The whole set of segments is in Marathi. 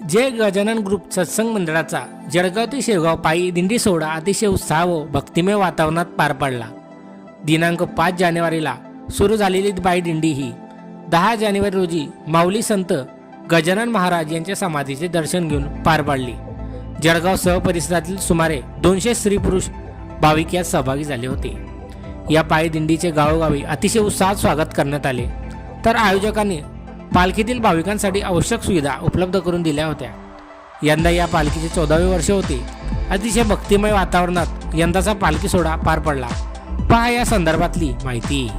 जय गजानन ग्रुप सत्संग मंडळाचा जळगाव ते शेवगाव पायी दिंडी सोहळा अतिशय उत्साह व भक्तिमय वातावरणात पार पडला. दिनांक पाच जानेवारीला सुरू झालेली पायी दिंडी ही दहा जानेवारी रोजी माऊली संत गजानन महाराज यांच्या समाधीचे दर्शन घेऊन पार पाडली. जळगावसह परिसरातील सुमारे दोनशे स्त्री पुरुष भाविक यात सहभागी झाले होते. या पायी दिंडीचे गावोगावी अतिशय उत्साहात स्वागत करण्यात आले. तर आयोजकांनी पालखीतील भाविकांसाठी आवश्यक सुविधा उपलब्ध करून दिल्या होत्या. यंदा या पालखीचे चौदावे वर्ष होते. अतिशय भक्तिमय वातावरणात यंदाचा पालखी सोहळा पार पडला. पहा या संदर्भातली माहिती.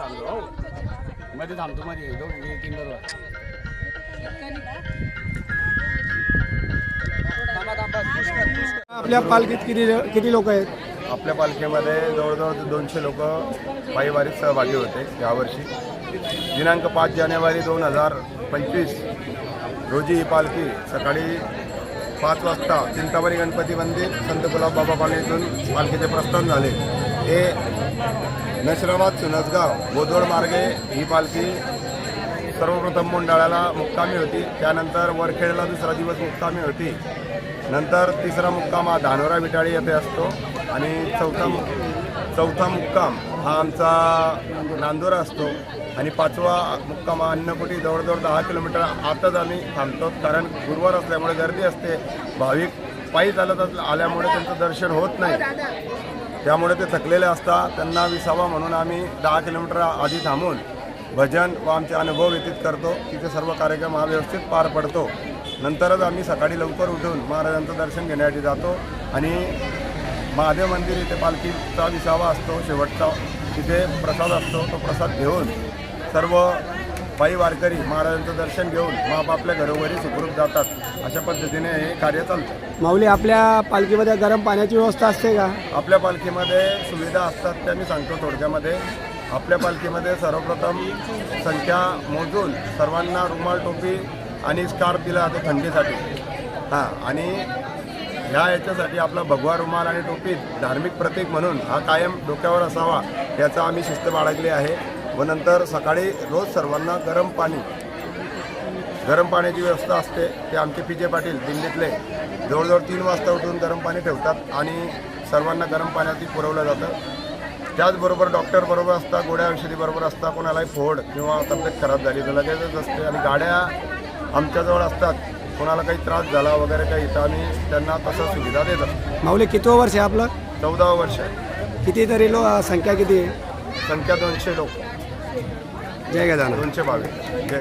हो. मध्ये थांबतो मध्ये. दोन तीन बरोबर आपल्या पालखीत किती किती लोक आहेत? आपल्या पालखीमध्ये जवळजवळ दोनशे लोक पायीवारीत सहभागी होते यावर्षी. दिनांक पाच जानेवारी दोन हजार पंचवीस रोजी ही पालखी सकाळी पाच वाजता चिंतामणी गणपती मंदिर संत गुलाब बाबा पाणी येथून पालखीचे प्रस्थान झाले. हे नशराबाद सुनसगाव बोदवड मार्गे ही पालखी सर्वप्रथम मोंडाळ्याला मुक्कामी होती. त्यानंतर वरखेडला दुसरा दिवस मुक्कामी होती. नंतर तिसरा मुक्काम हा धानोरा विटाळी येथे असतो आणि चौथा चौथा मुक्काम हा आमचा नांदोरा असतो. आणि पाचवा मुक्काम हा अन्नकुटी जवळजवळ दहा किलोमीटर आतच आम्ही थांबतो. कारण गुरुवार असल्यामुळे गर्दी असते. भाविक पायी चालत असल्या- आल्यामुळे त्यांचं दर्शन होत नाही. त्यामुळे ते थकलेले असतात त्यांना विसावा म्हणून आम्ही दहा किलोमीटर आधी थांबून भजन व आमचे अनुभव व्यतीत करतो. तिथे सर्व कार्यक्रम हा व्यवस्थित पार पडतो. नंतरच आम्ही सकाळी लवकर उठून महाराजांचं दर्शन घेण्यासाठी जातो आणि महादेव मंदिर इथे पालखीचा विसावा असतो. शेवटचा तिथे प्रसाद असतो. तो प्रसाद घेऊन सर्व पायी वारकरी महाराजांचं दर्शन घेऊन मग आपापल्या घरोघरी सुखरूप जातात. अशा पद्धतीने हे कार्य चालतं. माऊली आपल्या पालखीमध्ये गरम पाण्याची व्यवस्था असते का? आपल्या पालखीमध्ये सुविधा असतात त्या मी सांगतो थोडक्यामध्ये. आपल्या पालखीमध्ये सर्वप्रथम संख्या मोजून सर्वांना रुमाल टोपी आणि स्कार्फ दिला जातो थंडीसाठी. हां आणि ह्या याच्यासाठी आपला भगवा रुमाल आणि टोपी धार्मिक प्रतीक म्हणून हा कायम डोक्यावर असावा याचा आम्ही शिस्त बाळगली आहे. व नंतर सकाळी रोज सर्वांना गरम पाणी. गरम पाण्याची व्यवस्था असते. ते आमचे पी जे पाटील दिल्लीतले. जवळजवळ तीन वाजता उठून गरम पाणी ठेवतात आणि सर्वांना गरम पाण्याची पुरवलं जातं. त्याचबरोबर डॉक्टर बरोबर असतात गोड्या औषधी बरोबर असतात कोणालाही फोड किंवा तब्येत खराब झाली तर लगेचच असते आणि गाड्या आमच्याजवळ असतात. कोणाला काही त्रास झाला वगैरे काही तर आम्ही त्यांना तसं सुविधा देत असतो. माऊली कितवं वर्ष आहे आपलं? चौदावं वर्ष आहे. किती तरी लो संख्या किती आहे? संख्या दोनशे लोक. जय गजानन. दोनशे बावीस. जय